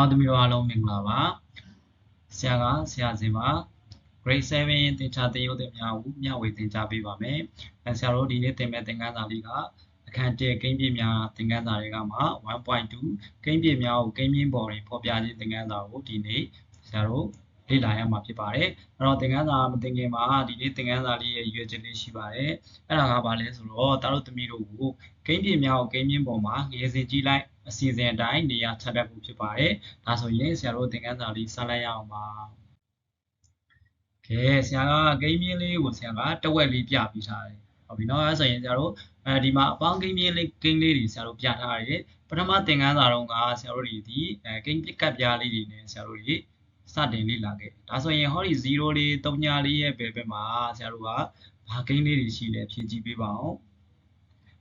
တောင်းသမီးတို့အားလုံးမင်္ဂလာပါဆရာကဆရာစင်ပါ grade 7သင်္ချာသင်ရိုးသင်များကိုမျှဝေသင်ကြားပေးပါမယ်အဲဆရာတို့ဒီနေ့သင်မဲ့သင်ခန်းစာလေးကအခန်း1ကိန်းပြများသင်ခန်းစာတွေကမှ1.2ကိန်းပြများကိုကိန်းပြင်းပေါ်တွင်ဖော်ပြခြင်းသင်ခန်းစာကိုဒီနေ့ဆရာတို့လေ့လာရမှာဖြစ်ပါတယ်အဲ့တော့သင်ခန်းစာမသင်ခင်မှာဒီနေ့သင်ခန်းစာလေးရဲ့ရွေးချက်လေးရှိပါတယ်အဲ့ဒါကဘာလဲဆိုတော့တာတို့သမီးတို့ကိုကိန်းပြများကိုကိန်းပြင်းပေါ်မှာငရေစင်ကြည့်လိုက် အစီအစဉ်အတိုင်းနေရာချတတ်ဖို့ဖြစ်ပါတယ်ဒါဆိုရင်ဆရာတို့သင်ခန်းစာလေးဆက်လိုက်ရအောင်ပါကဲဆရာကဂိမ်းမြင်းလေးကိုဆရာကတဝက်လေးပြပေးထားတယ်ဟုတ်ပြီနော်အဲဆိုရင်ဆရာတို့အဲဒီမှာအပေါင်းဂိမ်းမြင်းလေးဂိမ်းလေးတွေဆရာတို့ပြထားတယ်ပထမသင်ခန်းစာတော့ကဆရာတို့တွေဒီအဲဂိမ်းပစ်ကပ်ပြားလေးတွေနဲ့ဆရာတို့တွေစတင်လေ့လာခဲ့ဒါဆိုရင်ဟောဒီ0လေး3ညာလေးရဲ့ဘယ်ဘက်မှာဆရာတို့ကဘာဂိမ်းလေးတွေရှိလဲဖြည့်ကြည့်ပေးပါအောင်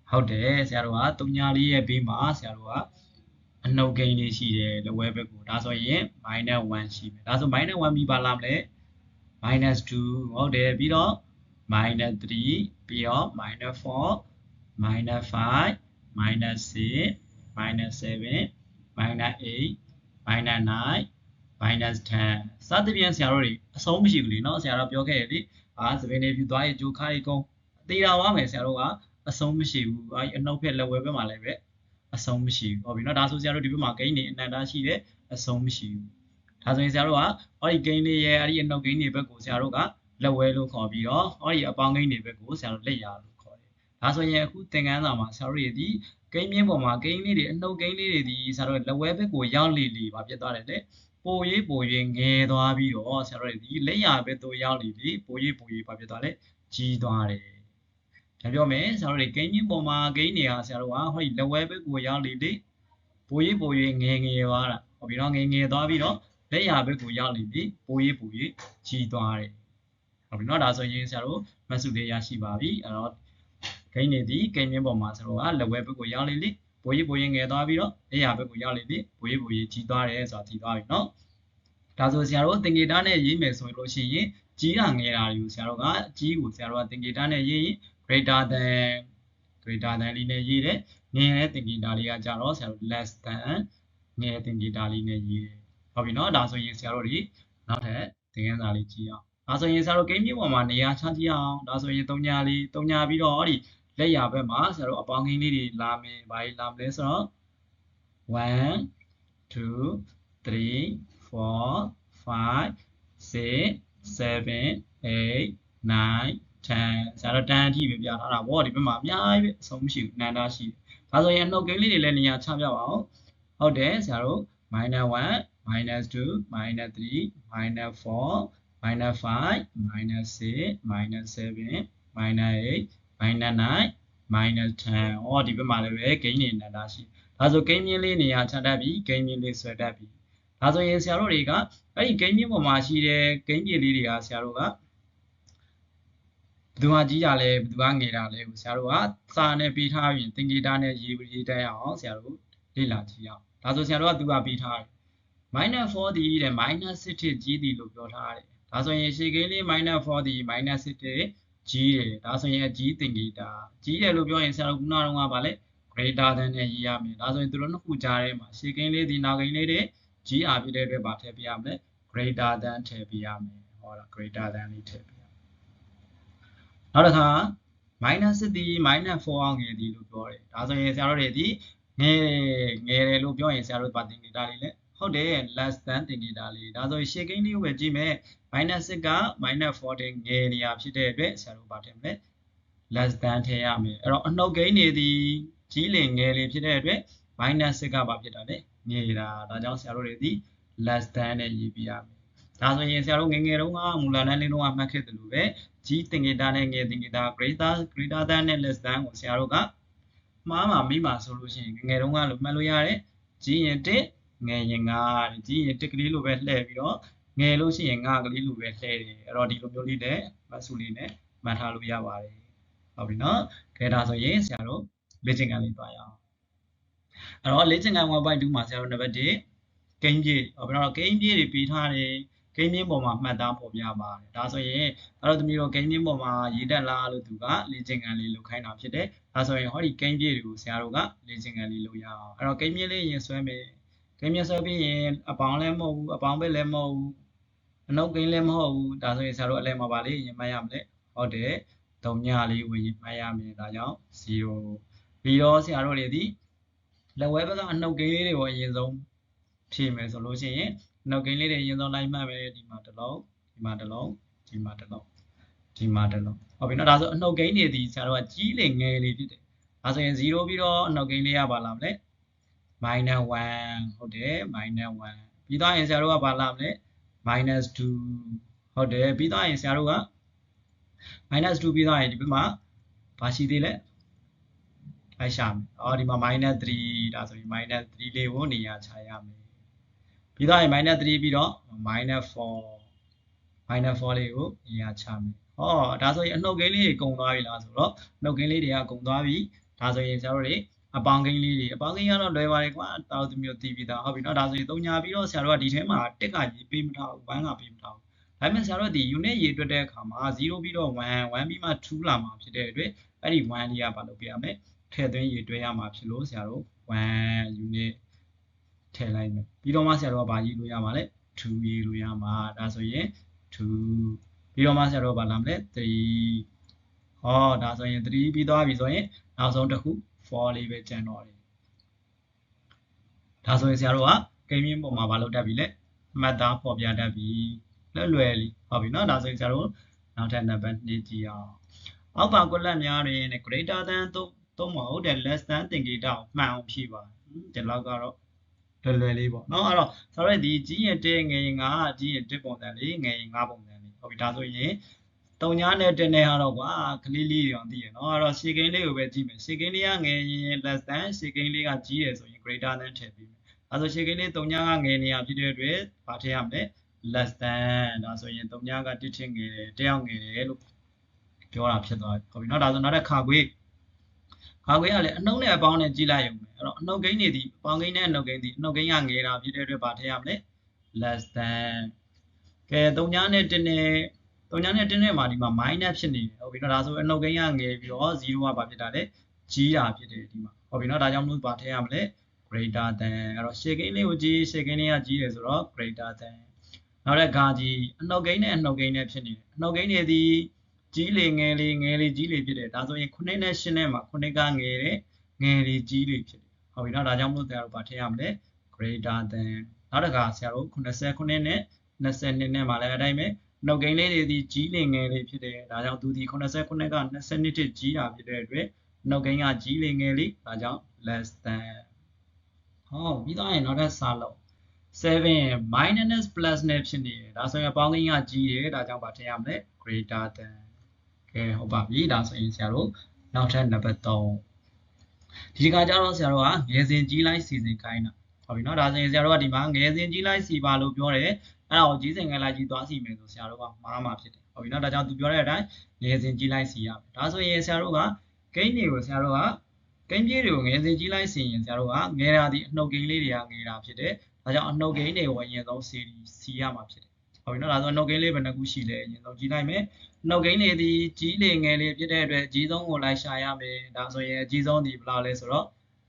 ဟုတ်တယ်ဆရာတို့က3ညာလေးရဲ့ဘေးမှာဆရာတို့က အနှုတ်ဂိမ်းလေးရှိတယ်လဝဲဘက်ကိုဒါဆိုရင် -1 ရှိမယ်ဒါဆို -1 ပြီးပါလာမလဲ minus 2ဟုတ်တယ်ပြီးတော့ minus 3ပြီးတော့ minus 4 minus 5 minus 6 minus 7 minus 8 minus 9 minus 10စသဖြင့်ဆရာတို့တွေအဆုံးမရှိဘူးလေเนาะဆရာတို့ပြောခဲ့ရလေအာသပင်တွေဖြူသွားရေးကြိုခါရေးကုန်းတေးတာဝါမယ်ဆရာတို့ကအဆုံးမရှိဘူးအဲအနှုတ်ဖက်လက်ဝဲဘက်မှာလည်းပဲ အဆုံးမရှိဘူးဟုတ်ပြီเนาะဒါဆိုဆရာတို့ဒီဘက်မှာဂိမ်းနေအနန္တရှိတယ်အဆုံးမရှိဘူးဒါဆိုရင်ဆရာတို့ကဟောဒီဂိမ်းလေးရဲ့အဲ့ဒီအနှုတ်ဂိမ်းတွေဘက်ကိုဆရာတို့ကလက်ဝဲလို့ခေါ်ပြီးတော့ဟောဒီအပေါင်းဂိမ်းတွေဘက်ကိုဆရာတို့လက်ရလို့ခေါ်တယ်ဒါဆိုရင်အခုသင်ခန်းစာမှာဆရာတို့ရည်ဒီဂိမ်းမြင့်ပေါ်မှာဂိမ်းလေးတွေအနှုတ်ဂိမ်းလေးတွေဒီဆရာတို့လက်ဝဲဘက်ကိုရောက်လေလေပါပြတ်သွားတယ်လေပိုရေးပိုရေးငယ်သွားပြီးတော့ဆရာတို့ဒီလက်ရဘက်သို့ရောက်လေလေပိုရေးပိုရေးပါပြတ်သွားလေကြီးသွားတယ် ဒါပြောမယ်ဆရာတို့ဂိမ်းချင်းပေါ်မှာဂိမ်းနေဟာဆရာတို့ကဟိုလက်ဝဲဘက်ကိုရောက်လေလေပူရေးပူရေးငယ်ငယ်သွားတာဟုတ်ပြီနော်ငယ်ငယ်သွားပြီးတော့လက်ရဘက်ကိုရောက်လေလေပူရေးပူရေးကြီးသွားတယ်ဟုတ်ပြီနော်ဒါဆိုရင်ဆရာတို့မဆုလေးရရှိပါပြီအဲ့တော့ဂိမ်းနေသည်ဂိမ်းချင်းပေါ်မှာဆရာတို့ကလက်ဝဲဘက်ကိုရောက်လေလေပူရေးပူရေးငယ်သွားပြီးတော့လက်ရဘက်ကိုရောက်လေလေပူရေးပူရေးကြီးသွားတယ်ဆိုတာသိသွားပြီနော်ဒါဆိုဆရာတို့သင်္ကေတနဲ့ရေးမယ်ဆိုလို့ရှိရင်ကြီးရငယ်တာတွေကိုဆရာတို့ကကြီးကိုဆရာတို့ကသင်္ကေတနဲ့ရေးရင် greater than greater than လေးနဲ့ရေးတယ်ငယ်တဲ့သင်္ကေတလေးကကြတော့ဆရာတို့ less than ငယ်တဲ့သင်္ကေတလေးနဲ့ရေးတယ်ဟုတ်ပြီနော်ဒါဆိုရင်ဆရာတို့ဒီနောက်ထပ်သင်ခန်းစာလေးကြည့်အောင်ဒါဆိုရင်ဆရာတို့ game ပေါ်မှာနေရာချကြည့်အောင်ဒါဆိုရင်၃ညလေး၃ညပြီးတော့ဒီလက်ရာဘက်မှာဆရာတို့အပေါင်းကင်းလေးတွေလာမယ်ဘာကြီးလာမလဲဆိုတော့1 2 3 4 5 6 7 8 9 10ဆရာတို့တန်းအထိပဲပြထားတာဗောဒီဘက်မှာအများကြီးပဲအဆုံးမရှိဘူးနန္ဒရှိတယ်ဒါဆိုရင်အနှုတ်ကိန်းလေးတွေလည်းနေရာချပြပါအောင်ဟုတ်တယ်ဆရာတို့ minus 1 minus 2 minus 3 minus 4 minus 5 minus 6 minus 7 minus 8 minus 9 minus 10ဩဒီဘက်မှာလည်းပဲဂိမ်းနေနေတာရှိဒါဆိုဂိမ်းမြင်းလေးနေရာချတတ်ပြီဂိမ်းမြင်းလေးဆွဲတတ်ပြီဒါဆိုရင်ဆရာတို့တွေကအဲ့ဒီဂိမ်းမြင်းပေါ်မှာရှိတဲ့ဂိမ်းပြေလေးတွေကဆရာတို့ကဘယ် သူမှကြီးကြလဲဘယ်သူကငယ်တာလဲကိုဆရာတို့ကစာနဲ့ပေးထားရင်သင်္ကေတနဲ့ရေးရေးတတ်အောင်ဆရာတို့လေ့လာကြည့်အောင်ဒါဆိုဆရာတို့ကသူကပေးထားတယ် minus 4ဒီတဲ့ minus 6ထစ်ကြီးသည်လို့ပြောထားတယ်ဒါဆိုရင်ရှေ့ကိန်းလေး minus 4ဒီ minus 6ထစ်ကြီးတယ်ဒါဆိုရင်အကြီးသင်္ကေတကြီးတယ်လို့ပြောရင်ဆရာတို့ခုနကတော့ကဗာလဲ greater than နဲ့ရေးရမယ်ဒါဆိုရင်သူတို့နှစ်ခုကြားထဲမှာရှေ့ကိန်းလေးဒီနောက်ကိန်းလေးတွေကြီးအားဖြစ်တဲ့အတွက်ဗာထည့်ပြရမယ် greater than ထည့်ပြရမယ်ဟောတာ greater than လေးထည့်ပြရမယ် နောက်တစ်ခါ minus 6ဒီ minus 4အောင်ငယ်ဒီလို့ပြောတယ်ဒါဆိုရင်ဆရာတို့တွေဒီငယ်ငယ်တယ်လို့ပြောရင်ဆရာတို့ဗာသင်္ကေတလေးလဲဟုတ်တယ် less than သင်္ကေတလေးဒါဆိုရင်ရှေ့ကိန်းလေးကိုပဲကြည့်မယ် minus 6က minus 14ငယ်နေရဖြစ်တဲ့အတွက်ဆရာတို့ဗာထည့်မယ် less than ထည့်ရမယ်အဲ့တော့အနှုတ်ကိန်းနေသည်ကြီးလင်ငယ်လေဖြစ်တဲ့အတွက် minus 6ကဘာဖြစ်တာလဲငယ်တာဒါကြောင့်ဆရာတို့တွေဒီ less than နဲ့ရေးပြရမယ် ဒါဆိုရင်ဆရာတို့ငယ်ငယ်တုန်းကမူလတန်းလေးတုန်းကမှတ်ခဲ့တယ်လို့ပဲကြီးသင်္ကေတနဲ့ငယ်သင်္ကေတ greater greater than နဲ့ less than ကိုဆရာတို့ကမှားမှာမိမှာဆိုလို့ရှိရင်ငယ်ငယ်တုန်းကလို့မှတ်လို့ရတယ်ကြီးရင်1ငယ်ရင်9ကြီးရင်1ကလေးလိုပဲလှည့်ပြီးတော့ငယ်လို့ရှိရင်9ကလေးလိုပဲလှည့်တယ်အဲ့တော့ဒီလိုမျိုးလေးနဲ့မတ်စုလေးနဲ့မှတ်ထားလို့ရပါတယ်ဟုတ်ပြီနော်ခဲဒါဆိုရင်ဆရာတို့လေ့ကျင့်ခန်းလေးတွားရအောင်အဲ့တော့လေ့ကျင့်ခန်း1.2မှာဆရာတို့နံပါတ်1ကိန်းပြေဟောပြီးတော့ကိန်းပြေတွေပေးထားတယ် ကိန်းမြင့်ပေါ်မှာမှတ်သားပေါ်ပြပါတယ်ဒါဆိုရင်အဲ့တော့သမီးတို့ကိန်းမြင့်ပေါ်မှာရေးတက်လာလို့သူကလေ့ကျင့်ခန်းလေးလုပ်ခိုင်းတာဖြစ်တယ်ဒါဆိုရင်ဟောဒီကိန်းပြေတွေကိုဆရာတို့ကလေ့ကျင့်ခန်းလေးလုပ်ရအောင်အဲ့တော့ကိန်းမြင့်လေးရင်ဆွဲမယ်ကိန်းမြတ်ဆွဲပြီးရင်အပေါင်းလည်းမဟုတ်ဘူးအပေါင်းပဲလည်းမဟုတ်ဘူးအနှုတ်ကိန်းလည်းမဟုတ်ဘူးဒါဆိုရင်ဆရာတို့အလဲမှာပါလေရင်မှတ်ရမလဲဟုတ်တယ်တုံညလေးဝင်ရင်မှတ်ရမယ်ဒါကြောင့်0ပြီးတော့ဆရာတို့တွေဒီလက်ဝဲဘက်ကအနှုတ်ကိန်းလေးတွေကိုအရင်ဆုံးဖြည့်မယ်ဆိုလို့ရှိရင် နှုတ်ကိန်းလေးတွေအရင်ဆုံးလိုက်မှတ်မယ်ဒီမှာတစ်လုံးဒီမှာတစ်လုံးဒီမှာတစ်လုံးဒီမှာတစ်လုံးဟုတ်ပြီနော်ဒါဆိုအနှုတ်ကိန်းတွေဒီဆရာတို့ကကြီးလေငယ်လေဖြစ်တယ်ဒါဆိုရင်0ပြီးတော့အနှုတ်ကိန်းလေးရပါလားမလဲ minus 1ဟုတ်တယ် minus 1ပြီးတော့ရင်ဆရာတို့ကဘာလာမလဲ minus 2ဟုတ်တယ်ပြီးတော့ရင်ဆရာတို့က minus 2ပြီးတော့ရင်ဒီဘက်မှာဘာရှိသေးလဲလိုက်ရှာမယ်အော်ဒီမှာ minus 3ဒါဆိုရင် minus 3လေးကိုနေရာချရမယ် ပြီးတော့ရင် minus 3ပြီးတော့ minus 4 minus 4လေးကိုနေရာချမယ်ဟောဒါဆိုရင်အနှုတ်ကိန်းလေးတွေကုန်သွားပြီလားဆိုတော့နှုတ်ကိန်းလေးတွေကကုန်သွားပြီဒါဆိုရင်ဆရာတို့တွေအပေါင်းကိန်းလေးတွေအပေါင်းကိန်းကတော့လွယ်ပါတယ်ကွာတောက်သူမျိုးတည်ပြီးသားဟုတ်ပြီနော်ဒါဆိုရင်သုံးညာပြီးတော့ဆရာတို့ကဒီထဲမှာတစ်ကကြီးပေးမထားဘူး1ကပေးမထားဘူးဒါပေမဲ့ဆရာတို့ဒီ unit ရေးတွက်တဲ့အခါမှာ0ပြီးတော့1 1ပြီးမှ2လာမှာဖြစ်တဲ့အတွက်အဲ့ဒီ1လေးကဘာလုပ်ပြရမလဲထည့်သွင်းရေးတွက်ရမှာဖြစ်လို့ဆရာတို့1 unit ထည့်လိုက်မယ်ပြီးတော့မှဆရာတော်ကဘာရေးလို့ရမှာလဲ2ရေးလို့ရမှာဒါဆိုရင်2ပြီးတော့မှဆရာတော်ကဘာလာမလဲ3ဟောဒါဆိုရင်3ပြီးသွားပြီဆိုရင်နောက်ဆုံးတစ်ခု4လေးပဲကျန်တော့တယ်ဒါဆိုရင်ဆရာတော်ကဂိမ်းမင်းပေါ်မှာဘာလုပ်တတ်ပြီလဲမှတ်သားပေါ်ပြတတ်ပြီလွယ်လွယ်လေးဟုတ်ပြီနော်ဒါဆိုရင်ဆရာတို့နောက်ထပ်နံပါတ်2ကြည့်အောင်အောက်ပါကွက်လက်များတွင် greater than သို့မဟုတ် less than သင်္ကေတမှန်အောင်ဖြည့်ပါဒီလောက်ကတော့ လွယ်လွယ်လေးပေါ့နော်အဲ့တော့ဆိုတော့ဒီကြီးရင်တဲငယ်ရင်ငါကကြီးရင်တစ်ပုံစံလေးငယ်ရင်ငါပုံစံလေးဟုတ်ပြီဒါဆိုရင်တုံညာနဲ့တင်းနေရတော့ကွာကလေးလေးရောသိရနော်အဲ့တော့ရှေကိန်းလေးကိုပဲကြည့်မယ်ရှေကိန်းလေးကငယ်ရင် less than ရှေကိန်းလေးကကြီးရယ်ဆိုရင် greater than ထည့်ပေးမယ်အဲဆိုရှေကိန်းလေးတုံညာကငယ်နေရဖြစ်တဲ့အတွက်ဘာထည့်ရမလဲ less than ဒါဆိုရင်တုံညာကတစ်ထင်ငယ်တယ်တယောက်ငယ်တယ်လို့ပြောတာဖြစ်သွားပြီဟုတ်ပြီနော်ဒါဆိုနောက်တစ်ခါခွေး ခါခွေးကလည်းအနှုတ်နဲ့အပေါင်းနဲ့ကြည့်လိုက်ရုံပဲအဲ့တော့အနှုတ်ကိန်းတွေဒီအပေါင်းကိန်းနဲ့အနှုတ်ကိန်းဒီအနှုတ်ကိန်းကငယ်တာဖြစ်တဲ့အတွက်ဘာထည့်ရမလဲ less than ကဲတုံညာနဲ့တင်းနဲ့တုံညာနဲ့တင်းနဲ့မှာဒီမှာ minus ဖြစ်နေတယ်ဟုတ်ပြီနော်ဒါဆိုအနှုတ်ကိန်းကငယ်ပြီးတော့0ကဘာဖြစ်တာလဲကြီးတာဖြစ်တယ်ဒီမှာဟုတ်ပြီနော်ဒါကြောင့်မလို့ဘာထည့်ရမလဲ greater than အဲ့တော့ရှေ့ကိန်းလေးကိုကြီးရှေ့ကိန်းလေးကကြီးတယ်ဆိုတော့ greater than နောက်တဲ့ဂါကြီးအနှုတ်ကိန်းနဲ့အနှုတ်ကိန်းနဲ့ဖြစ်နေတယ်အနှုတ်ကိန်းတွေဒီ ကြီးလေငယ်လေငယ်လေကြီးလေဖြစ်တယ်ဒါဆိုရင်9နဲ့10နဲ့မှာ9ကငယ်တယ်ငယ်လေကြီးလေဖြစ်တယ်ဟုတ်ပြီနော်ဒါကြောင့်မလို့ဆရာတို့ဘာထည့်ရမလဲ greater than နောက်တစ်ခါဆရာတို့89နဲ့22နဲ့မှာလည်းအတိုင်းပဲနှုတ်ကိန်းလေးတွေဒီကြီးလေငယ်လေးဖြစ်တယ်ဒါကြောင့်သူဒီ89က22တိကြီးတာဖြစ်တဲ့အတွက်နှုတ်ကိန်းကကြီးလေငယ်လေးဒါကြောင့် less than ဟောပြီးတော့ရင်နောက်ထပ်စာလုံး7 minus plus နဲ့ဖြစ်နေတယ်ဒါဆိုရင်ပေါင်းကိန်းကကြီးတယ်ဒါကြောင့်ဗာထည့်ရမလဲ greater than ကဲဟုတ်ပါပြီဒါဆိုရင်ဆရာတို့နောက်ထပ်နံပါတ်3ဒီကကြတော့ဆရာတို့ကငယ်စဉ်ကြီးလိုက်စီစဉ်ခိုင်းတာဟုတ်ပြီနော်ဒါဆိုရင်ဆရာတို့ကဒီမှာငယ်စဉ်ကြီးလိုက်စီပါလို့ပြောတယ်အဲ့ဒါကိုကြီးစဉ်ငယ်လိုက်ကြီးသွားစီမယ်ဆိုဆရာတို့ကမှားမှာဖြစ်တယ်ဟုတ်ပြီနော်ဒါကြောင့်သူပြောတဲ့အတိုင်းငယ်စဉ်ကြီးလိုက်စီရမယ်ဒါဆိုရင်ဆရာတို့ကကိန်းတွေကိုဆရာတို့ကကိန်းပြေးတွေကိုငယ်စဉ်ကြီးလိုက်စီရင်ဆရာတို့ကငယ်တာဒီအနှုတ်ကိန်းလေးတွေကငယ်တာဖြစ်တယ်ဒါကြောင့်အနှုတ်ကိန်းတွေကိုအရင်ဆုံးစီစီရမှာဖြစ်တယ်ဟုတ်ပြီနော်ဒါဆိုအနှုတ်ကိန်းလေးဘယ်နှခုရှိလဲအရင်ဆုံးကြည့်လိုက်မယ် နှုတ်ကိန်းတွေဒီကြီးလေငယ်လေးဖြစ်တဲ့အတွက်အကြီးဆုံးကိုလိုက်ရှာရမယ်ဒါဆိုရင်အကြီးဆုံးဒီဘယ်လောက်လဲဆိုတော့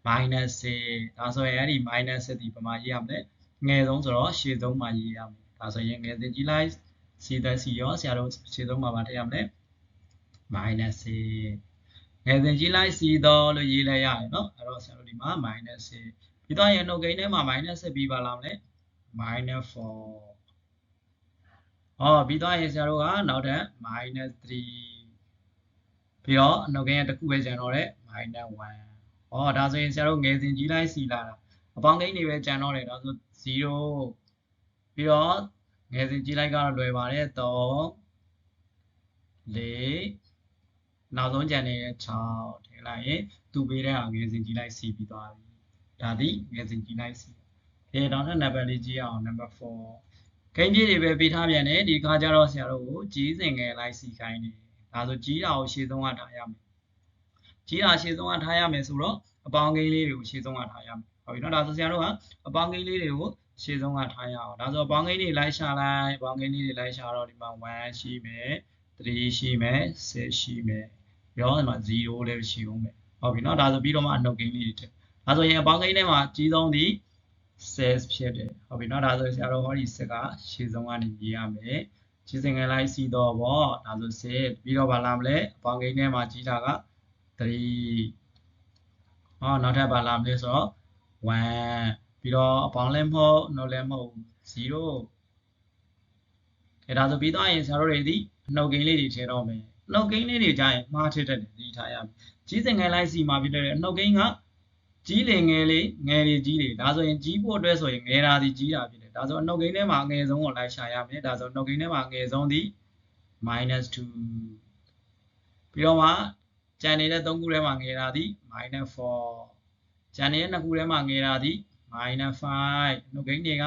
minus 6ဒါဆိုရင်အဲ့ဒီ minus 6ဒီပမာရေးရမယ်ငယ်ဆုံးဆိုတော့ရှေ့ဆုံးမှာရေးရမယ်ဒါဆိုရင်ငယ်စဉ်ကြီးလိုက်စီသက်စီရောဆရာတို့ရှေ့ဆုံးမှာပါထည့်ရမယ် minus 6ငယ်စဉ်ကြီးလိုက်စီတော့လို့ရေးလိုက်ရတယ်เนาะအဲ့တော့ဆရာတို့ဒီမှာ minus 6ပြီးတော့ရင်နှုတ်ကိန်းထဲမှာ minus 6ပြီးပါလားမလဲ minus 4 ဟောပြီးတော့ရင်ဆရာတို့ကနောက်ထပ် minus 3ပြီးတော့နှုတ်ကိန်းရတစ်ခုပဲကျန်တော့တယ် minus 1ဟောဒါဆိုရင်ဆရာတို့ငယ်စဉ်ကြီးလိုက်စီလာတာအပေါင်းကိန်းတွေပဲကျန်တော့တယ်ဒါဆို0ပြီးတော့ငယ်စဉ်ကြီးလိုက်ကတော့လွယ်ပါတယ်3 4နောက်ဆုံးကျန်နေတဲ့6ထည့်လိုက်ရင်သူပေးတဲ့ဟာငယ်စဉ်ကြီးလိုက်စီပြီးသွားပြီဒါသည်ငယ်စဉ်ကြီးလိုက်စီအဲနောက်ထပ်နံပါတ်လေးကြည့်အောင်နံပါတ်4 ကိန်းပြည့်တွေပဲပေးထားပြန်တယ်ဒီခါကျတော့ဆရာတို့ကိုကြီးစဉ်ငယ်လိုက်စီခိုင်းတယ်ဒါဆိုကြီးတာကိုရှေ့ဆုံးကထားရမယ်ကြီးတာရှေ့ဆုံးကထားရမယ်ဆိုတော့အပေါင်းကိန်းလေးတွေကိုရှေ့ဆုံးကထားရမယ်ဟုတ်ပြီနော်ဒါဆိုဆရာတို့ကအပေါင်းကိန်းလေးတွေကိုရှေ့ဆုံးကထားရအောင်ဒါဆိုအပေါင်းကိန်းတွေလိုက်ရှာလိုက်အပေါင်းကိန်းလေးတွေလိုက်ရှာတော့ဒီမှာ1ရှိမယ်3ရှိမယ်6ရှိမယ်ရောဒီမှာ0လည်းရှိအောင်မယ်ဟုတ်ပြီနော်ဒါဆိုပြီးတော့မှအနှုတ်ကိန်းလေးတွေထည့်ဒါဆိုရင်အပေါင်းကိန်းထဲမှာကြီးဆုံးဒီ 6ဖြစ်တယ်ဟုတ်ပြီเนาะဒါဆိုဆရာတို့ဟောဒီ6ကရှေ့ဆုံးကနေရေးရမယ်ကြီးစင်ငယ်လိုက်စီတော့ဗောဒါဆို6ပြီးတော့ဗာလာမလဲအပေါင်းကိန်းထဲမှာကြီးတာက3ဟောနောက်ထပ်ဗာလာမလဲဆိုတော့1ပြီးတော့အပေါင်းလည်းမဟုတ်နှုတ်လည်းမဟုတ်0အဲဒါဆိုပြီးတော့ရင်ဆရာတို့တွေဒီအနှုတ်ကိန်းလေးတွေထည့်တော့မယ်အနှုတ်ကိန်းလေးတွေကြာရင်မှားထည့်တတ်တယ်ဒီထားရမယ်ကြီးစင်ငယ်လိုက်စီမှာပြီးတော့အနှုတ်ကိန်းက ကြီးလေငယ်လေငယ်လေကြီးလေဒါဆိုရင်ကြီးဖို့အတွက်ဆိုရင်ငယ်တာဒီကြီးတာဖြစ်တယ်ဒါဆိုအနှုတ်ကိန်းထဲမှာအငယ်ဆုံးကိုလိုက်ရှာရမယ်ဒါဆိုအနှုတ်ကိန်းထဲမှာအငယ်ဆုံးဒီ -2 ပြီးတော့မှကျန်နေတဲ့3ခုထဲမှာငယ်တာဒီ -4 ကျန်နေတဲ့2ခုထဲမှာငယ်တာဒီ -5 နှုတ်ကိန်းတွေက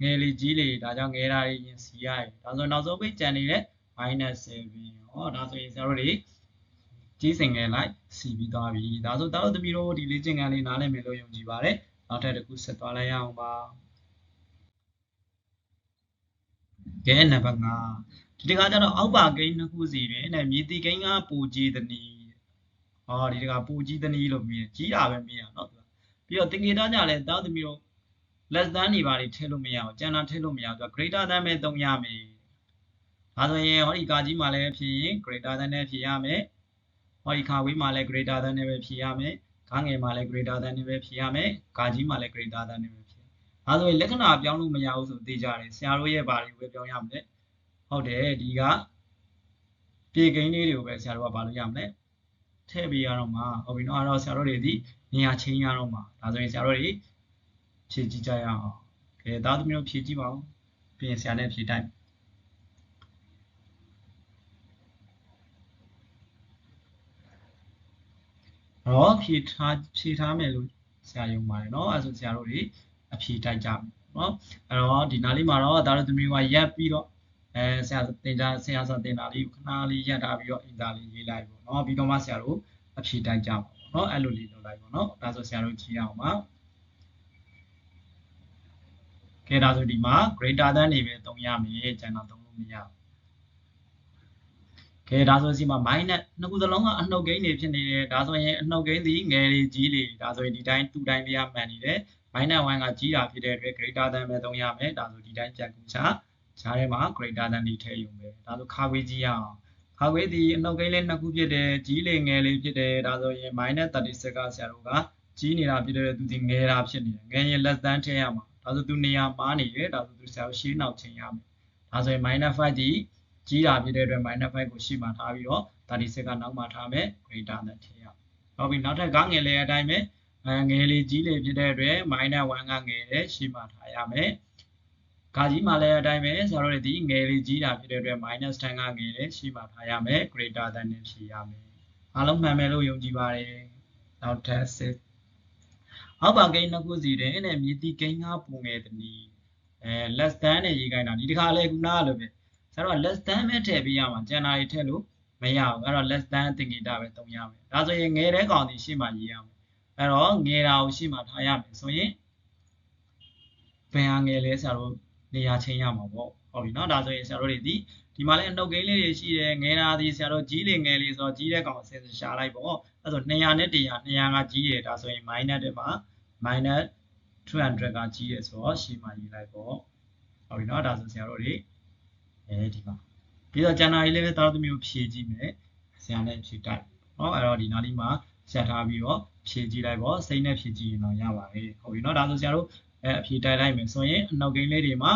ငယ်လေကြီးလေဒါကြောင့်ငယ်တာတွေရင်စီရတယ်ဒါဆိုနောက်ဆုံးပိတ်ကျန်နေတဲ့ -7 ဟောဒါဆိုရင်ဆရာတို့တွေ ကြီးစင်ငယ်လိုက်စီပြီးသွားပြီဒါဆိုတောက်သမီးတို့ဒီလေ့ကျင့်ခန်းလေးနားလည်မယ်လို့ယုံကြည်ပါတယ်နောက်ထပ်တစ်ခုဆက်သွားလိုက်ရအောင်ပါကဲနံပါတ်5ဒီတခါကျတော့အောက်ပါကိန်းနှစ်ခုစီတွင်နဲ့မြေတီကိန်းကပူကြီးသနည်းဟောဒီတခါပူကြီးသနည်းလို့မြင်ကြီးတာပဲမြင်ရနော်ပြီးတော့တင်ကေတာကြလည်းတောက်သမီးတို့ less than နေပါလိထည့်လို့မရအောင်ကျန်တာထည့်လို့မရဘူးသူက greater than ပဲသုံးရမယ်ဒါဆိုရင်ဟောဒီကာကြီးမှာလည်းဖြစ်ရင် greater than နဲ့ဖြစ်ရမယ် ဟောဒီခါဝေးမှာလည်း greater than နဲ့ပဲဖြေရမယ်ခါငယ်မှာလည်း greater than နဲ့ပဲဖြေရမယ်ကာကြီးမှာလည်း greater than နဲ့ပဲဖြေဒါဆိုရင်လက္ခဏာပြောင်းလို့မရဘူးဆိုသိကြတယ်ဆရာတို့ရဲ့ဘာတွေပဲပြောင်းရမလဲဟုတ်တယ်ဒီကပြေကိန်းလေးတွေကိုပဲဆရာတို့ကဘာလို့ရမလဲထည့်ပေးရတော့မှာဟုတ်ပြီနော်အဲ့တော့ဆရာတို့တွေဒီနေရာချင်းရတော့မှာဒါဆိုရင်ဆရာတို့တွေဖြည့်ကြည့်ကြရအောင်ကဲသားသမီးတို့ဖြည့်ကြည့်ပါဦးပြီးရင်ဆရာနဲ့ဖြည့်တိုက် တော့ဖြည့်ထားဖြည့်ထားမယ်လို့ဆရာယုံပါတယ်เนาะအဲဆိုဆရာတို့တွေအဖြည့်တိုက်ကြမယ်เนาะအဲ့တော့ဒီနားလေးမှာတော့ဒါတို့သမီးကရက်ပြီးတော့အဲဆရာတင်တာဆရာစာတင်တာလေးခဏလေးရက်ထားပြီးတော့အင်တာလေးရေးလိုက်ပေါ့เนาะပြီးတော့မှဆရာတို့အဖြည့်တိုက်ကြပါပေါ့เนาะအဲ့လိုလေးလုပ်လိုက်ပေါ့เนาะဒါဆိုဆရာတို့ကြည့်အောင်ပါကဲဒါဆိုဒီမှာ greater than နေပဲသုံးရမယ်ကျန်တာသုံးလို့မရဘူး ကဲဒါဆိုစီမှာ minus နှစ်ခုစလုံးကအနှုတ်ကိန်းတွေဖြစ်နေတယ်ဒါဆိုရင်အနှုတ်ကိန်းသည်ငယ်လေးကြီးလေးဒါဆိုရင်ဒီတိုင်းတူတိုင်းပြရမှန်နေတယ် minus 1ကကြီးတာဖြစ်တဲ့အတွက် greater than ပဲသုံးရမယ်ဒါဆိုဒီတိုင်းပြန်ကူချဈာထဲမှာ greater than တွေထည့်ယူမယ်ဒါဆိုခါခွေးကြီးရအောင်ခါခွေးဒီအနှုတ်ကိန်းလေးနှစ်ခုဖြစ်တယ်ကြီးလေးငယ်လေးဖြစ်တယ်ဒါဆိုရင် -36 ကဆရာတို့ကကြီးနေတာဖြစ်တဲ့သူဒီငယ်တာဖြစ်နေတယ်ငယ်ရင် less than ထည့်ရမှာဒါဆိုသူနေရာမှားနေတယ်ဒါဆိုသူဆရာတို့ရှင်းနောက်ချိန်ရမယ်ဒါဆိုရင် -5 ဒီ ကြီးတာဖြစ်တဲ့အတွက် -5 ကိုရှေ့မှာထားပြီးတော့36ကနောက်မှာထားမယ် greater than ထည့်ရဟုတ်ပြီနောက်ထပ်ကငယ်လေးအတိုင်းပဲငယ်လေးကြီးလေးဖြစ်တဲ့အတွက် -1 ကငယ်တယ်ရှေ့မှာထားရမယ်ကာကြီးမှာလည်းအတိုင်းပဲဆရာတို့ဒီငယ်လေးကြီးတာဖြစ်တဲ့အတွက် -10 ကငယ်တယ်ရှေ့မှာထားရမယ် greater than နဲ့ဖြေရမယ်အားလုံးမှန်မယ်လို့ယုံကြည်ပါတယ်နောက်ထပ်စစ်အောက်ပါကိန်းနှစ်ခုစီတွင်နဲ့မြည်တိကိန်းငါပုံငယ်တနည်းအဲ less than နဲ့ရေးခိုင်းတာဒီတစ်ခါလေခုနကလိုပဲ ဆရာတို့ less than ပဲထည့်ပေးရမှာကျန်တာတွေထည့်လို့မရဘူးအဲ့တော့ less than သင်္ကေတပဲသုံးရမယ်ဒါဆိုရင်ငယ်တဲ့ကောင်ဒီရှေ့မှာရေးရမယ်အဲ့တော့ငယ်တာကိုရှေ့မှာထားရမယ်ဆိုရင်ဘယ်ဟာငယ်လဲဆရာတို့နေရာချင်းရမှာပေါ့ဟုတ်ပြီเนาะဒါဆိုရင်ဆရာတို့တွေဒီဒီမှာလည်းအနှုတ်ကိန်းလေးတွေရှိတယ်ငယ်တာဒီဆရာတို့ကြီးလေငယ်လေးဆိုတော့ကြီးတဲ့ကောင်အစင်ရှာလိုက်ပေါ့အဲ့ဆို200နဲ့100 200ကကြီးတယ်ဒါဆိုရင် minus တဲ့မှာ minus 200ကကြီးတယ်ဆိုတော့ရှေ့မှာရေးလိုက်ပေါ့ဟုတ်ပြီเนาะဒါဆိုဆရာတို့တွေ အဲဒီမှာပြီးတော့ကျန်တာလေးလည်းတောက်သမီးကိုဖြည့်ကြည့်မယ်ဆရာနဲ့ဖြည့်တိုက်เนาะအဲ့တော့ဒီနားလေးမှာဆက်ထားပြီးတော့ဖြည့်ကြည့်လိုက်ပေါ့စိတ်နဲ့ဖြည့်ကြည့်ရင်တော့ရပါတယ်ဟုတ်ပြီเนาะဒါဆိုဆရာတို့အဲအဖြေတိုက်လိုက်မယ်ဆိုရင်အနောက်ကိန်းလေးတွေမှာ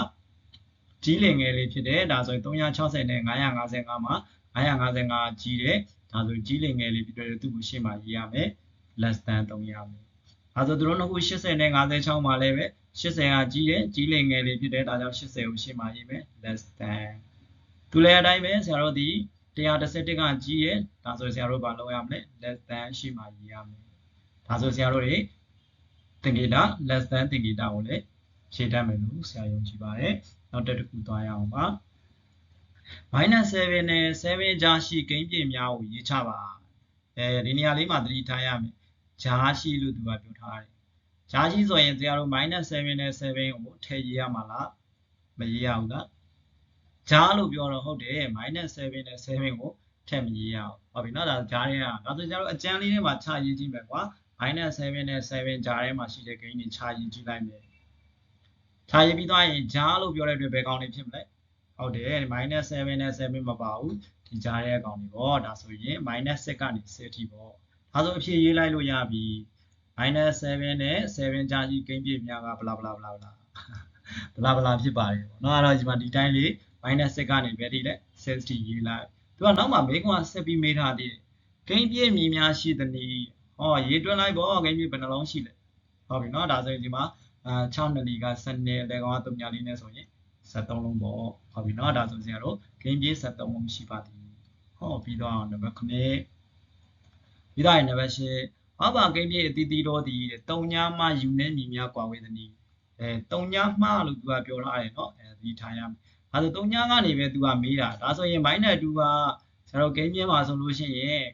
ကြီးလင်ငယ်လေးဖြစ်တယ်ဒါဆိုရင်360နဲ့955မှာ955ကြီးတယ်ဒါဆိုကြီးလင်ငယ်လေးဖြစ်တယ်သူ့ကိုရှေ့မှာရေးရမယ် less than 3ရမယ်ဒါဆိုသူတို့နှစ်ခု80နဲ့56မှာလည်းပဲ 80ကကြီးတယ်ကြီးလင်ငယ်လေးဖြစ်တယ်ဒါကြောင့်80ကိုရှေ့မှာရေးမယ် less than သူလည်းအတိုင်းပဲဆရာတို့ဒီ111ကကြီးရဲ့ဒါဆိုဆရာတို့ဘာလုပ်ရမလဲ less than ရှေ့မှာရေးရမယ်ဒါဆိုဆရာတို့တွေသင်္ကေတ less than သင်္ကေတကိုလည်းဖြည့်တတ်မယ်လို့ဆရာယုံကြည်ပါတယ်နောက်တစ်ခုသွားရအောင်ပါ minus 7နဲ့7ကြားရှိကိန်းပြည့်များကိုရေးချပါအဲဒီနေရာလေးမှာသတိထားရမယ်ကြားရှိလို့သူကပြောထားတယ် ကြားရှိဆိုရင်ဆရာတို့ minus 7နဲ့7ကိုထည့်ရေးရမှာလားမရေးရဘူးလားကြားလို့ပြောတော့ဟုတ်တယ် minus 7နဲ့7ကိုထည့်မရေးရအောင်ဟုတ်ပြီနော်ဒါကြားရဲကဒါဆိုကျတော့အကျန်းလေးထဲမှာခြာရေးကြည့်မယ်ကွာ minus 7နဲ့7ကြားထဲမှာရှိတဲ့ gain တွေခြာရေးကြည့်လိုက်မယ်ခြာရေးပြီးသွားရင်ဂျားလို့ပြောတဲ့အတွက်ဘယ်ကောင်တွေဖြစ်မလဲဟုတ်တယ် -7 နဲ့7မပါဘူးဒီကြားရဲ့အကောင်တွေပေါ့ဒါဆိုရင် -6 ကနေ10ထိပေါ့ဒါဆိုအဖြစ်ရေးလိုက်လို့ရပြီ -7 နဲ့7ကြားကြီးကိန်းပြည့်များကဘလာဘလာဘလာဘလာဘလာဘလာဖြစ်ပါတယ်ပေါ့နော်အဲ့တော့ဒီမှာဒီတိုင်းလေး -6 ကနေပဲဒီလဲ 6t ရေးလိုက်သူကနောက်မှာမေးခွန်းကဆက်ပြီးမေးထားသေးတယ်ကိန်းပြည့်မြည်များရှိသည်နီဟောရေးတွင်းလိုက်ပေါ့ကိန်းပြည့်ဘယ်နှလုံးရှိလဲဟုတ်ပြီနော်ဒါဆိုရင်ဒီမှာအာ6နလီက7နဲ့လေကောင်က3ညလေးနဲ့ဆိုရင်73လုံးပေါ့ဟုတ်ပြီနော်ဒါဆိုရင်တို့ဂိမ်းပြေး73လုံးရှိပါသည်ဟောပြီးတော့နံပါတ်9ပြီးတော့နံပါတ်10 မဘာကိမြေအတီတီတော်ဒီတုံညာမယူနေမြည်များကွာဝေသနီအဲတုံညာမှလို့သူကပြောလာတယ်နော်အဲဒီထိုင်ရမယ်ဒါဆိုတုံညာကနေပဲသူကမေးတာဒါဆိုရင်ဘိုင်းနဲ့တူကဆရာတော်ကိမြေမှာဆိုလို့ရှိရင်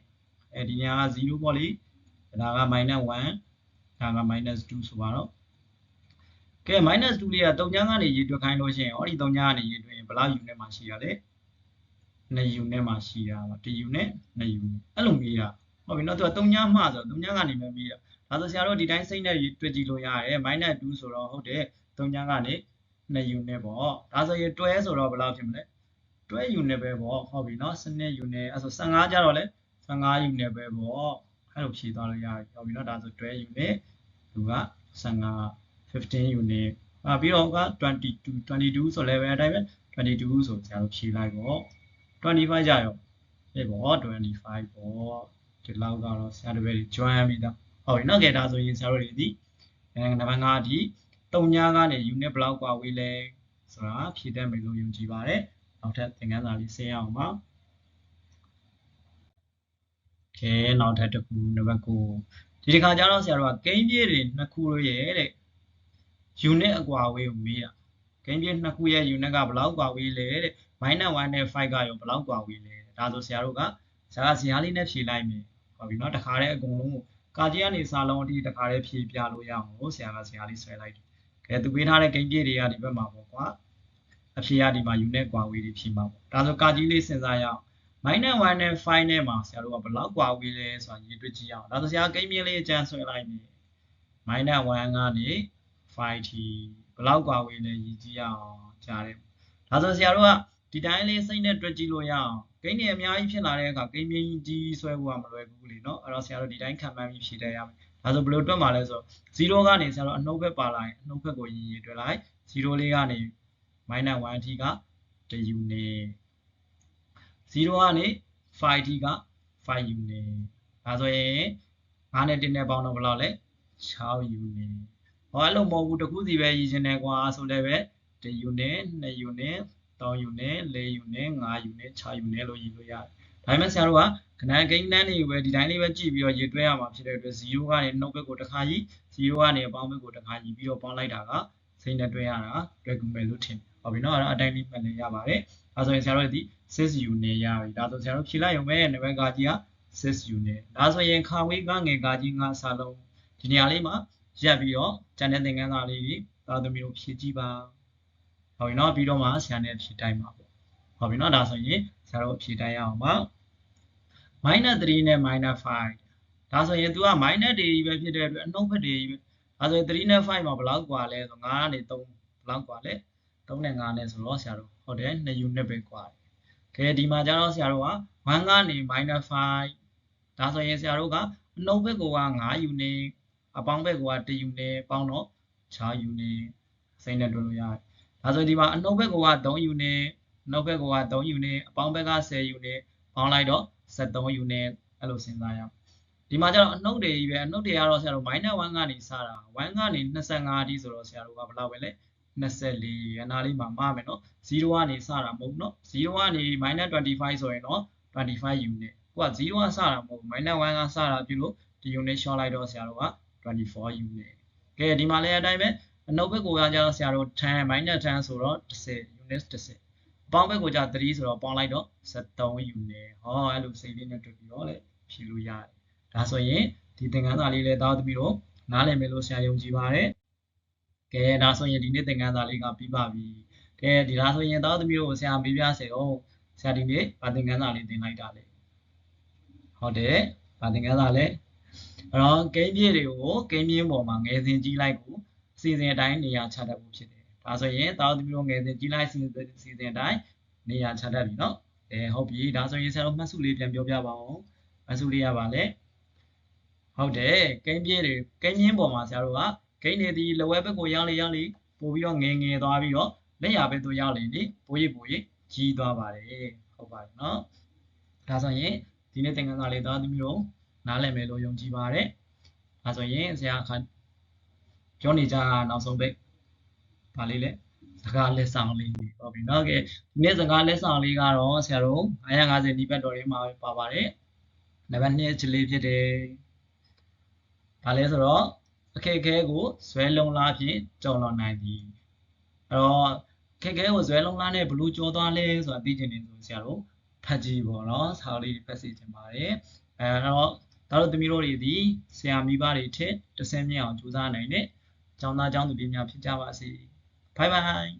အဲဒီညာက0ပေါ့လေဒါက -1 ဒါက -2 ဆိုပါတော့ကဲ -2 လေးကတုံညာကနေရေတွက်ခိုင်းလို့ရှိရင်ဟောဒီတုံညာကနေရေတွက်ရင်ဘယ်လောက်ယူနေမှာရှိရလဲ2ယူနေမှာရှိတာပါ1ယူနဲ့2ယူနဲ့အဲ့လိုမေးတာ ဟုတ်ပြီနော်သူကတုံညာမှဆိုတုံညာကနေပဲမေးတာဒါဆိုဆရာတို့ဒီတိုင်းစိတ်နဲ့တွေ့ကြည့်လို့ရတယ် -2 ဆိုတော့ဟုတ်တယ်တုံညာကနေ2ယူနေပေါ့ဒါဆိုရင်တွဲဆိုတော့ဘယ်လောက်ဖြစ်မလဲတွဲယူနေပဲပေါ့ဟုတ်ပြီနော်စနစ်ယူနေအဲ့ဆို15ကျတော့လဲ15ယူနေပဲပေါ့အဲ့လိုဖြည့်သွားလို့ရတယ်ဟုတ်ပြီနော်ဒါဆိုတွဲယူနေသူက15 15 unit အာပြီးတော့က22 22ဆို level အတိုင်းပဲ22ဆိုဆရာတို့ဖြည့်လိုက်ပေါ့25ကြရောဖြစ်ပေါ့25ပေါ့ ဒီလောက်ကတော့ဆရာတို့ပဲကျွမ်းပြီးသားဟုတ်ပြီနော်ကဲဒါဆိုရင်ဆရာတို့တွေဒီအဲနံပါတ်5ဒီတုံညာကနေ unit block กว่าဝေးလဲဆိုတာဖြည့်တတ်မယ်လို့ယုံကြည်ပါတယ်နောက်ထပ်သင်ခန်းစာလေးဆင်းရအောင်ပါကဲနောက်ထပ်တစ်ခုနံပါတ်9ဒီတစ်ခါကျတော့ဆရာတို့ကကိန်းပြည့်တွေနှစ်ခုလို့ရဲ့တဲ့ unit အကွာအဝေးကိုမေးတာဂိမ်းပြည့်နှစ်ခုရဲ့ unit ကဘယ်လောက်ကွာဝေးလဲတဲ့ -1 နဲ့5ကရောဘယ်လောက်ကွာဝေးလဲဒါဆိုဆရာတို့ကဆရာကဇာတ်လေးနဲ့ဖြေလိုက်မယ် ဟုတ်ပြီနော်တခါတည်းအကုန်လုံးကိုကာကြီးကနေစာလုံးအထိတခါတည်းဖြေပြလို့ရအောင်လို့ဆရာကဇာတ်လေးဆွဲလိုက်တယ်ကဲသူပေးထားတဲ့ဂိမ်းပြည့်တွေကဒီဘက်မှာပေါ့ကွာအဖြေကဒီမှာ unit ကွာဝေးတွေဖြေမှာပေါ့ဒါဆိုကာကြီးလေးစဉ်းစားရအောင် -1 နဲ့5နဲ့မှာဆရာတို့ကဘယ်လောက်ကွာဝေးလဲဆိုတာရေးတွေ့ကြည့်အောင်ဒါဆိုဆရာဂိမ်းပြည့်လေးအကျန်းဆွဲလိုက်မယ် -1 ကနေ5 t ဘလောက်ကွာဝေးလဲရည်ကြည့်ရအောင်ကြားတယ်ဒါဆိုဆရာတို့ကဒီတိုင်းလေးစိတ်နဲ့တွက်ကြည့်လို့ရအောင် ဂိမ်းတွေအများကြီးဖြစ်လာတဲ့အခါဂိမ်းမြင်းကြီးဆွဲဖို့ကမလွယ်ဘူးလေနော်အဲ့တော့ဆရာတို့ဒီတိုင်းခံမှန်းပြီးဖြည့်တတ်ရမယ်ဒါဆိုဘယ်လိုတွက်မှာလဲဆို0ကနေဆရာတို့အနှုတ်ဘက်ပါလာရင်အနှုတ်ဘက်ကိုရည်ရည်တွက်လိုက်0လေးကနေ -1 အထိကတ unit 0ကနေ5အထိက5 unit ဒါဆိုရင်9နဲ့1နဲ့ပေါင်းတော့ဘယ်လောက်လဲ6 unit ဟောအဲ့လိုမဟုတ်ဘူးတခုစီပဲရည်ရှင်တယ်ကွာဆိုလည်းပဲ1 unit 2 unit 3 unit 4 unit 5 unit 6 unit လို့ရည်လို့ရတယ်ဒါပေမဲ့ဆရာတို့ကခဏကိန်းတန်းတွေပဲဒီတိုင်းလေးပဲကြည့်ပြီးတော့ရေတွဲရမှာဖြစ်တဲ့အတွက်0ကနေနှုတ်ဘက်ကိုတစ်ခါကြီး0ကနေအပေါင်းဘက်ကိုတစ်ခါကြီးပြီးတော့ပေါင်းလိုက်တာကစိတ်နဲ့တွဲရတာတွဲကူမယ်လို့ထင်တယ်ဟုတ်ပြီနော်အဲ့တော့အတိုင်းလေးမှတ်နေရပါတယ်ဒါဆိုရင်ဆရာတို့ဒီ6 unit ရပြီဒါဆိုဆရာတို့ဖြေလိုက်ရုံပဲနံပါတ်ကကြီးက6 unit ဒါဆိုရင်ခါဝေးကငယ်ကကြီးငါစာလုံးဒီနေရာလေးမှာရက်ပြီးတော့ကျန်တဲ့သင်ခန်းစာလေးတွေသာသမီတို့ဖြည့်ကြည့်ပါ ဟုတ်ပြီနော်ပြီးတော့မှဆရာနဲ့ဖြည့်တိုင်းပါပေါ့ဟုတ်ပြီနော်ဒါဆိုရင်ဆရာတို့ဖြည့်တိုင်းရအောင်ပါ -3 နဲ့ -5ဒါဆိုရင် तू က minus တွေကြီးပဲဖြစ်တဲ့အတွက်အနှုတ်ဖက်တွေကြီးပဲဒါဆိုရင်3နဲ့5မှာဘယ်လောက်กว่าလဲဆို9ကနေ3ဘယ်လောက်กว่าလဲ3နဲ့5နဲ့ဆိုတော့ဆရာတို့ဟုတ်တယ်2 unit ပဲกว่าတယ်ခဲဒီမှာကျတော့ဆရာတို့က1ကနေ -5 ဒါဆိုရင်ဆရာတို့ကအနှုတ်ဘက်ကိုက9 unit အပေါင်းဘက်က1 unit ပေါင်းတော့6 unit စိမ့်နဲ့တွက်လို့ရတယ်။ ဒါဆိုဒီမှာအနှုတ်ဘက်က3 unit နှုတ်ဘက်က3 unit အပေါင်းဘက်က10 unit ပေါင်းလိုက်တော့73 unit အဲ့လိုစဉ်းစားရအောင်။ဒီမှာကျတော့အနှုတ်တွေကြီးပဲအနှုတ်တွေကတော့ဆရာတို့ -1 ကနေစတာ1ကနေ25အထိဆိုတော့ဆရာတို့ကဘယ်လောက်ပဲလဲ24ရနာလေးမှာမှားမယ်နော်0ကနေစတာမဟုတ်နော်0ကနေ -25 ဆိုရင်တော့25 unit ကိုက0ကစတာမဟုတ် -1 ကစတာပြုလို့ဒီ unit short လိုက်တော့ဆရာတို့က24 unit ကဲဒီမှာလည်းအတိုင်းပဲ အနှုတ်ဘက်ကိုကကြတော့ဆရာတို့10 minus 10ဆိုတော့10 unit 10ပေါင်းဘက်ကိုကြ3ဆိုတော့ပေါင်းလိုက်တော့73 unit ဟောအဲ့လိုစိတ်လေးနဲ့တွေ့ပြီးတော့လေဖြည့်လို့ရတယ်ဒါဆိုရင်ဒီသင်ခန်းစာလေးလည်းသားသမီးတို့နားလည်မယ်လို့ဆရာယုံကြည်ပါတယ်ကဲဒါဆိုရင်ဒီနေ့သင်ခန်းစာလေးကပြီးပါပြီကဲဒီလားဆိုရင်သားသမီးတို့ဆရာမေးပြစေအောင်ဆရာဒီနေ့ဗာသင်ခန်းစာလေးသင်လိုက်တာလေဟုတ်တယ်ဗာသင်ခန်းစာလေးအဲ့တော့ကိန်းပြည့်တွေကိုကိန်းပြင်းပေါ်မှာငယ်စဉ်ကြီးလိုက်ကိုအ စီအစဉ်အတိုင်းနေရာချတတ်ဖို့ဖြစ်တယ် ဒါဆိုရင်တာသမီးတို့ငယ်စဉ်ကြီးလိုက်စီစဉ်စီစဉ်အတိုင်းနေရာချတတ်ပြီเนาะအဲဟုတ်ပြီဒါဆိုရင်ဆရာတို့မှတ်စုလေးပြန်ပြောပြပါအောင်မှတ်စုလေးရပါလေဟုတ်တယ်ကိန်းပြေးတွေကိန်းရင်းပေါ်မှာဆရာတို့ကကိန်းတွေဒီလဝဲဘက်ကိုရောက်လေရောက်လေပို့ပြီးတော့ငယ်ငယ်သွားပြီးတော့လက်ရဘက်သို့ရောက်လေလေပိုးရိပ်ပိုးရိပ်ကြီးသွားပါတယ်ဟုတ်ပါတယ်เนาะဒါဆိုရင်ဒီနေ့သင်ခန်းစာလေးသားသမီးတို့နားလည်မယ်လို့ယုံကြည်ပါတယ်ဒါဆိုရင်ဆရာခါ ပြောနေကြနောက်ဆုံးပိတ်ပါလေးလဲစကားလက်ဆောင်လေးဟုတ်ပြီနော်ကဲဒီနေ့စကားလက်ဆောင်လေးကတော့ဆရာတို့950ဒီဘက်တော်လေးမှာပါပါတယ်နံပါတ်2ချလေးဖြစ်တယ်ဒါလဲဆိုတော့အခက်အခဲကိုဇွဲလုံးလားဖြင့်ကြော်လွန်နိုင်သည်အဲ့တော့ခက်ခဲကိုဇွဲလုံးလားနဲ့ဘလို့ကြော်သွားလဲဆိုတာသိချင်နေဆိုဆရာတို့ဖတ်ကြည့်ပေါ့နော်ဆရာလေးဖတ်စီချင်ပါတယ်အဲ့တော့ဒါတို့သမီးတို့တွေဒီဆရာမိဘတွေထက်တဆင့်မြင့်အောင်ကြိုးစားနိုင်တဲ့ ကျောင်းသားကျောင်းသူပညာဖြစ်ကြပါစေဘိုင်ဘိုင်